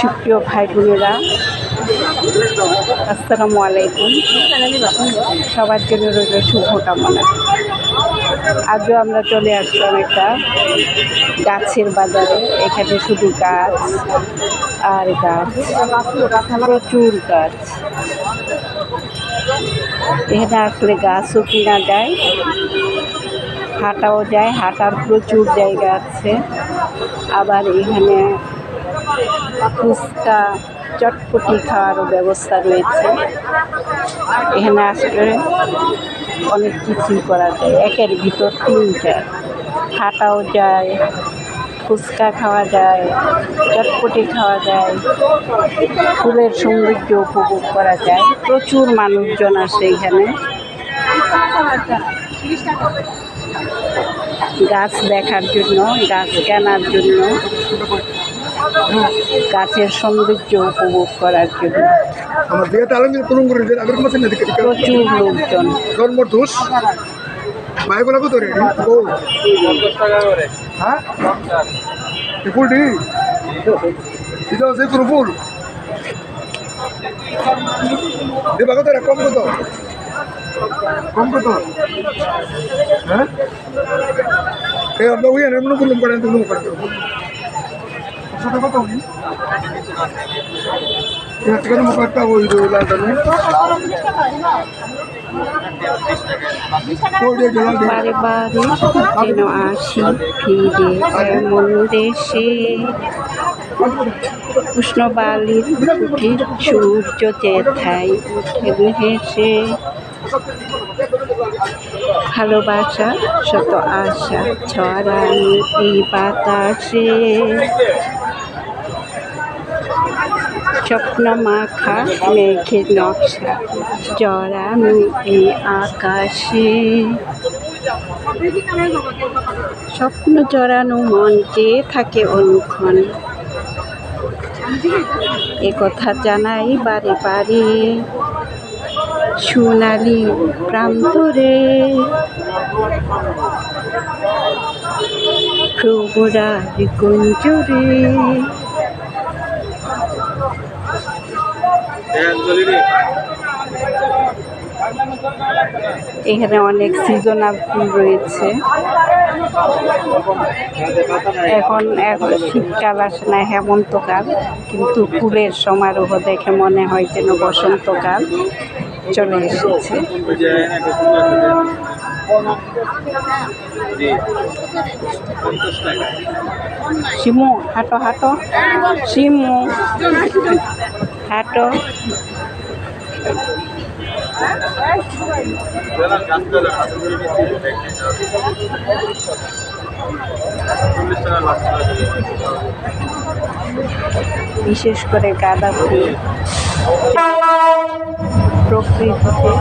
সুপ্রিয় ভাই বোনেরা, আসসালামু আলাইকুম। সবার জন্য রইল শুভকামনা। আজও আমরা চলে আসলাম একটা গাছের বাজারে। এখানে শুধু গাছ আর গাছ, প্রচুর গাছ। এখানে আসলে গাছও কিনা যায়। হাঁটাও যায়, হাঁটার প্রচুর জায়গা আছে। আবার এখানে ফুচকা, চটপটি খাওয়ারও ব্যবস্থা রয়েছে। এখানে আসলে অনেক কিছুই করা যায়, একের ভিতর তিনটা। হাঁটাও যায়, ফুচকা খাওয়া যায়, চটপটি খাওয়া যায়, ফুলের সৌন্দর্য উপভোগ করা যায়। প্রচুর মানুষজন আসে এখানে। গাছ দেখার জন্য গাছ কেনার জন্য গাছের সৌন্দর্য উপভোগ করার জন্য। প্রচুর লোকজন। কত ও হ্যাঁ? এই ফুলটি? এটা হচ্ছে কোনো ফুল? দেবা কত কম কত? কম কত হ্যাঁ এই আমরা ওই এমন কোনো করেন তো কোনো করেন ছোট কত এখানে মুখ একটা ওই লাল বারে বারে যেন আসি ফিরে এমন দেশে উষ্ণবালির কুটির সূর্য চেথাই উঠে হেসে ভালোবাসা, শত আশা ছড়ানো এই বাতাসে। স্বপ্ন মাখা, মেঘের নকশা জড়ানো এই আকাশে। স্বপ্ন জড়ানো মন চেয়ে থাকে অনুক্ষণ। এ কথা জানাই বারে বারে। সোনালি প্রান্তরে। প্রবরা কুঞ্জরে এখানে অনেক সিজনাল ফুল রয়েছে। এখন এখন শীতকাল আসে না হেমন্তকাল, কিন্তু ফুলের সমারোহ দেখে মনে হয় যেন বসন্তকাল। চলে এসেছে। শিমু হাঁটো হাঁটো। শিমু হাঁটো। বিশেষ করে গাঁদা ফুল। প্রকৃতিতে